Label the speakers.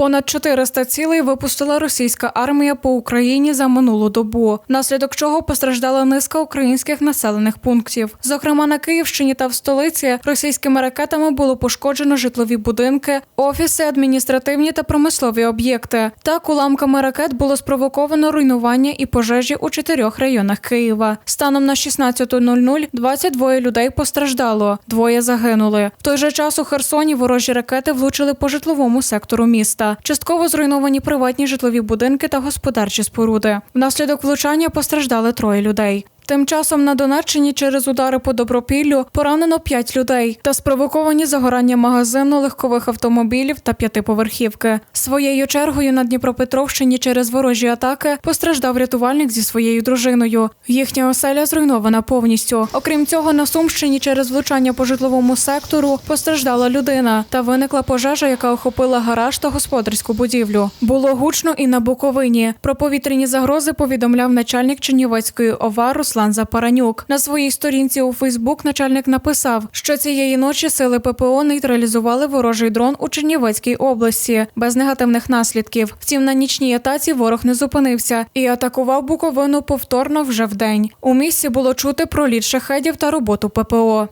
Speaker 1: Понад 400 цілей випустила російська армія по Україні за минулу добу, внаслідок чого постраждала низка українських населених пунктів. Зокрема, на Київщині та в столиці російськими ракетами було пошкоджено житлові будинки, офіси, адміністративні та промислові об'єкти. Так, уламками ракет було спровоковано руйнування і пожежі у чотирьох районах Києва. Станом на 16.00 22 людей постраждало, двоє загинули. В той же час у Херсоні ворожі ракети влучили по житловому сектору міста. Частково зруйновані приватні житлові будинки та господарчі споруди. Внаслідок влучання постраждали троє людей. Тим часом на Донеччині через удари по добропіллю поранено п'ять людей та спровоковані загорання магазину легкових автомобілів та п'ятиповерхівки. Своєю чергою на Дніпропетровщині через ворожі атаки постраждав рятувальник зі своєю дружиною. Їхня оселя зруйнована повністю. Окрім цього, на Сумщині через влучання по житловому сектору постраждала людина та виникла пожежа, яка охопила гараж та господарську будівлю. Було гучно і на Буковині. Про повітряні загрози повідомляв начальник Чернівецької ОВА Руслан Запаранюк. На своїй сторінці у Фейсбук начальник написав, що цієї ночі сили ППО нейтралізували ворожий дрон у Чернівецькій області без негативних наслідків. Втім, на нічній атаці ворог не зупинився і атакував Буковину повторно вже вдень. У місті було чути про літ шахедів та роботу ППО.